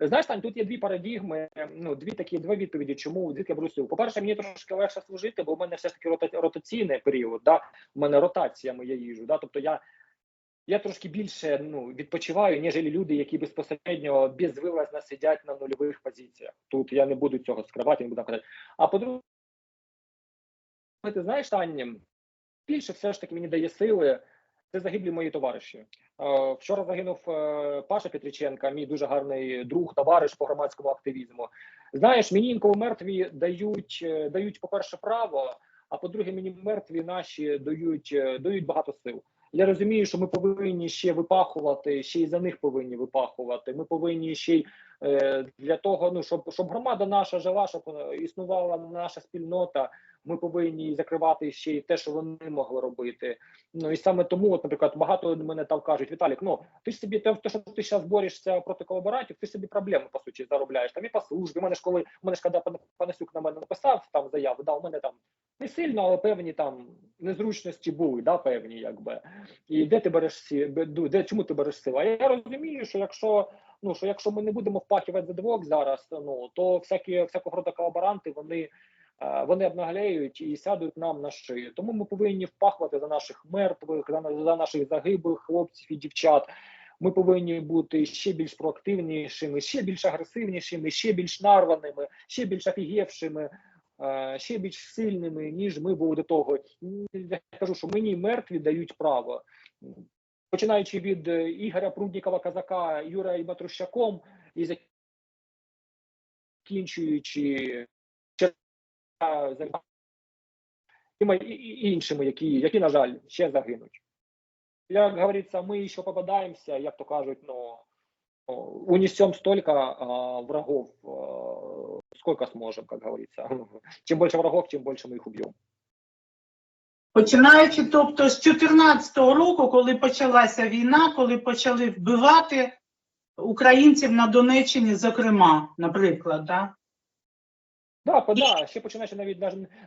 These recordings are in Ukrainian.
Знаєш, Тань, тут є дві парадігми, ну дві такі дві відповіді, чому звідки я силу. По-перше, мені трошки легше служити, бо в мене все ж таки рота- ротаційний період. Да? У мене ротаціями я їжу. Да? Тобто я, я трошки більше ну, відпочиваю, ніж люди, які безпосередньо безвилазно сидять на нульових позиціях. Тут я не буду цього скривати, не буду казати. А по-друге, ти знаєш, Таня, більше все ж таки мені дає сили. Це загиблі мої товариші. Е, Вчора загинув е, Паша Петриченка, мій дуже гарний друг, товариш по громадському активізму. Знаєш, мені інколи мертві дають, е, дають, по-перше, право, а по-друге, мені мертві наші дають, дають багато сил. Я розумію, що ми повинні ще випахувати, ще й за них повинні випахувати. Ми повинні ще й для того, ну щоб щоб громада наша жила, щоб е, існувала наша спільнота. Ми повинні закривати ще й те, що вони могли робити. Ну і саме тому, от, наприклад, багато мене там кажуть: Віталік, ну ти ж собі те, що ти зараз борешся проти колаборантів, ти собі проблеми по суті заробляєш. Там і по службі. У мене ж коли у мене ж коли пан Панасюк на мене написав там заяву, да, у мене там не сильно, але певні там незручності були, да, певні, якби. І де ти береш сі, де чому ти береш силу? А я розумію, що якщо ну що якщо ми не будемо впахувати за двох зараз, ну то всякі всякого роду колаборанти вони. е, Вони обнагляють і сядуть нам на шию. Тому ми повинні впахувати за наших мертвих, за, за наших загиблих хлопців і дівчат. Ми повинні бути ще більш проактивнішими, ще більш агресивнішими, ще більш нарваними, ще більш офігівшими, е, ще більш сильними, ніж ми були до того. Я кажу, що мені мертві дають право. Починаючи від е, Ігоря Пруднікова, Казака, Юра Матрущаком, і закінчуючи і іншими, які, які, на жаль, ще загинуть. Як говориться, ми ще попадаємося, як то кажуть, ну, о, унесем столько а, врагов, а, сколько сможем, как говорится. Чем больше врагов, тем больше мы их убьем. Починаючи, тобто, з 14-го року, коли почалася війна, коли почали вбивати українців на Донеччині, зокрема, наприклад, да? Да, да, ще починаючи навіть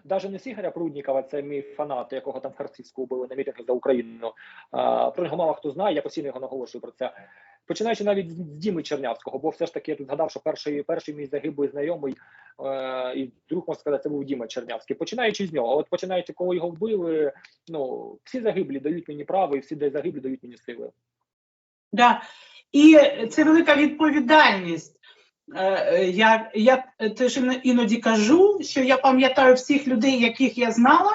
даже не з Ігоря Пруднікова, це мій фанат, якого там в Харцівську вбили на мітингах за Україну. А, про нього мало хто знає, я постійно його наголошую про це. Починаючи навіть з з Діми Чернявського, бо все ж таки я тут згадав, що перший, перший мій загиблий знайомий е, і друг можна сказати, це був Діма Чернявський. Починаючи з нього, от починаючи, коли його вбили, ну всі загиблі дають мені право, і всі де загиблі дають мені сили. Да. І це велика відповідальність. Е, е, Я, я теж іноді кажу, що я пам'ятаю всіх людей, яких я знала,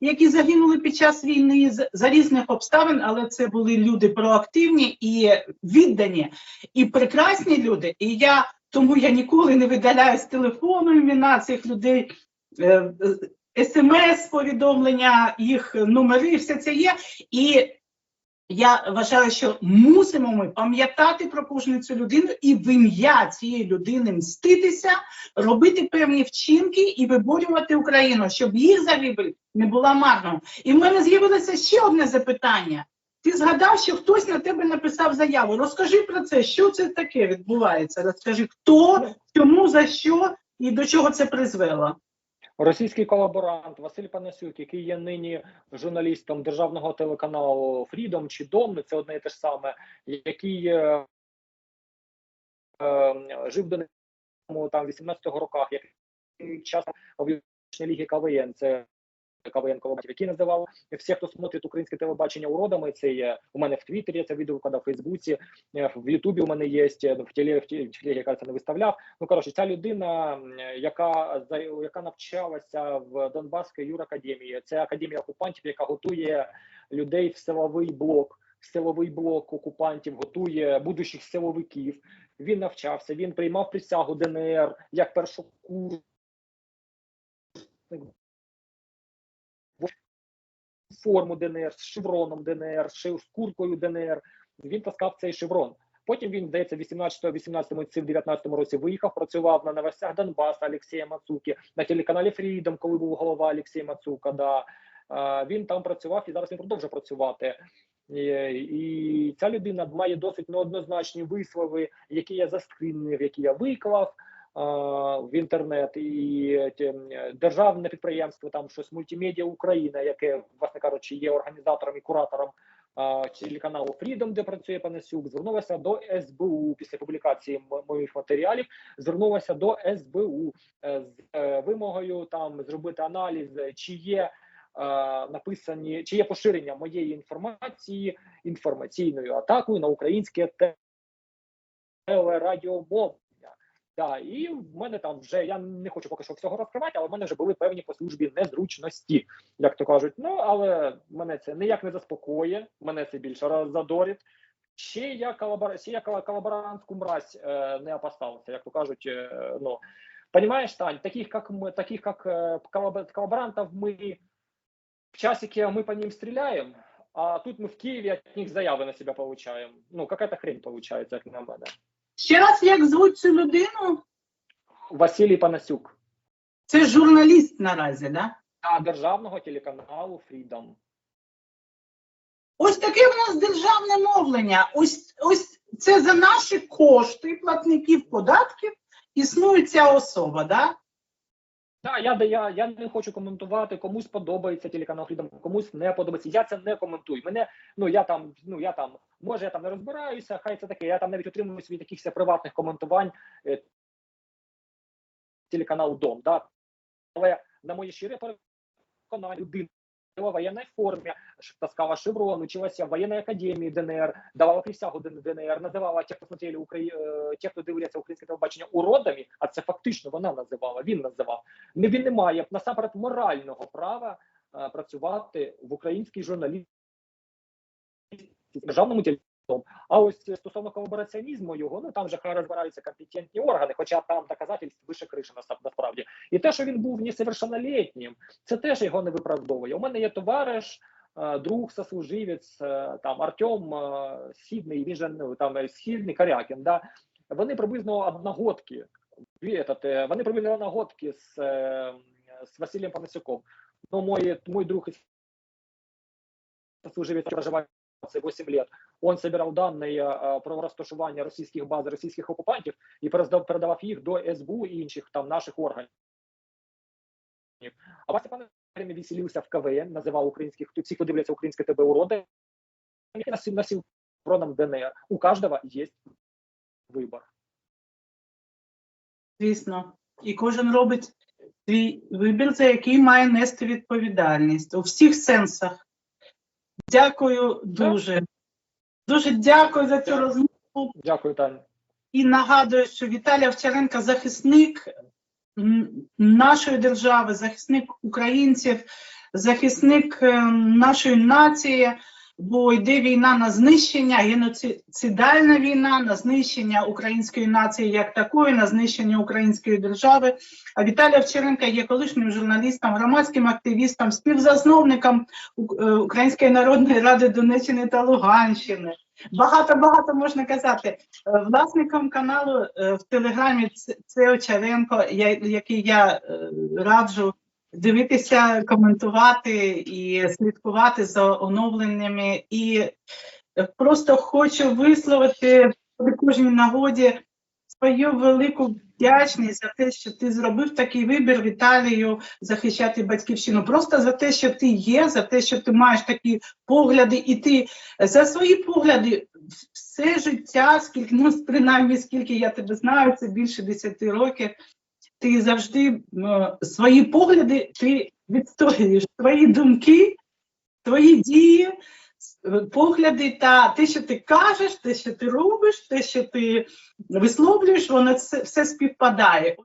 які загинули під час війни за різних обставин, але це були люди проактивні і віддані, і прекрасні люди. І я тому я ніколи не видаляю з телефону імена цих людей. е, е, СМС-повідомлення, їх номери, все це є. І я вважаю, що мусимо ми пам'ятати про кожну цю людину і в ім'я цієї людини мститися, робити певні вчинки і виборювати Україну, щоб їх загибель не була марною. І в мене з'явилося ще одне запитання. Ти згадав, що хтось на тебе написав заяву. Розкажи про це, що це таке відбувається. Розкажи, хто, чому, за що і до чого це призвело. Російський колаборант Василь Панасюк, який є нині журналістом державного телеканалу Freedom чи Дом, ну, це одне і те ж саме, який е, е, жив до там 18-го роках, який час в ліги КВН, це КВН Колобатів, який називав всіх, хто смотрить українське телебачення уродами. Це є у мене в Твіттері, це відео в Фейсбуці, е, в Ютубі у мене є, е, в тілі, в тілі, яка це не виставляв. Ну коротше, ця людина, яка яка навчалася в Донбаській юракадемії, це академія окупантів, яка готує людей в силовий блок. Силовий блок окупантів готує будущих силовиків. Він навчався, він приймав присягу ДНР як першокурсник. Форму ДНР, з шевроном ДНР, з куркою ДНР. Він таскав цей шеврон. Потім він, здається, 18 18 чи в 19 році виїхав, працював на новостях Донбаса Олексія Мацуки, на телеканалі Фрідом, коли був голова Олексій Мацука. Да. Він там працював і зараз він продовжує працювати. І, ця людина має досить неоднозначні вислови, які я заскрінив, які я виклав в інтернет, і державне підприємство, там щось мультимедіа Україна, яке, власне кажучи, є організатором і куратором а, телеканалу Freedom, де працює Панасюк, звернулася до СБУ після публікації моїх матеріалів. Звернулася до СБУ е, з е, вимогою там зробити аналіз, е, чи є е, написані, чи є поширення моєї інформації інформаційною атакою на українське те- телерадіомовлення. Да, і в мене там вже я не хочу поки що всього розкривати, але в мене вже були певні по службі незручності, як то кажуть. Ну але мене це ніяк не заспокоює, мене це більше роззадорить. Ще я колабора... ще я кола- колаборантську мразь е, не опасався, як то кажуть. Е, ну понимаешь, Тань, таких как мы, таких как э, коллабо- коллаборантов мы в часике мы по ним стреляем, а тут мы в Киеве от них заявы на себя получаем. Ну, какая-то хрень получается, як на мене. Ще раз, як звуть цю людину? Василій Панасюк. Це журналіст наразі, да? А державного телеканалу Freedom. Ось таке в нас державне мовлення. Ось, ось це за наші кошти платників податків існує ця особа, да? Так, я, я, я не хочу коментувати, комусь подобається телеканал Freedom, комусь не подобається. Я це не коментую. Мене, ну я там, ну я там, може, я там не розбираюся, хай це таке. Я там навіть отримую від якихось приватних коментувань е, телеканал Дом. Да? Але на моє щире переконання людина в воєнній формі, таскала шеврон, училася в воєнній академії ДНР, давала присягу ДНР, називала тих, хто смотрели Украї... е, тих, хто дивляться українське телебачення уродами, а це фактично вона називала, він називав. Не він не має насамперед морального права е, працювати в українській журналістиці державному телевізору. А ось е, стосовно колабораціонізму його, ну там вже хай розбираються компетентні органи, хоча там доказательств вище криші насправді. І те, що він був несовершеннолетнім, це теж його не виправдовує. У мене є товариш, е, друг, сослуживець, е, там Артем Східний, він же ну, там Східний Карякін. Да? Вони приблизно одногодки. Вони приблизно одногодки з, з Василієм Панасюком. Ну, мой, мой друг сослуживець проживає 8 лет. Он собирал данные про розташування російських баз, російських окупантів і перездав- передавав їх до СБУ і інших там наших органів. А Вася пане веселився в КВН, називав українських, всіх, хто дивляться українське ТБ уроди, і носив, носив проном ДНР. У кожного є вибір. Звісно. І кожен робить свій вибір, за який має нести відповідальність у всіх сенсах. Дякую дуже. Дуже дякую за цю розмову. Дякую, Таня. І нагадую, що Віталій Овчаренко захисник нашої держави, захисник українців, захисник е, нашої нації, бо йде війна на знищення, геноцидальна війна на знищення української нації як такої, на знищення української держави. А Віталій Овчаренко є колишнім журналістом, громадським активістом, співзасновником е, Української народної ради Донеччини та Луганщини. Багато багато можна казати. Е, Власником каналу е, в Телеграмі це Очаренко, який я раджу дивитися, коментувати і слідкувати за оновленнями. І просто хочу висловити при кожній нагоді свою велику вдячність за те, що ти зробив такий вибір Віталію захищати батьківщину. Просто за те, що ти є, за те, що ти маєш такі погляди, і ти за свої погляди все життя, скільки ну принаймні скільки я тебе знаю, це більше 10 років. Ти завжди е, свої погляди ти відстоюєш, свої думки, твої дії, е, погляди та те, що ти кажеш, те, що ти робиш, те, що ти висловлюєш, воно все, все співпадає.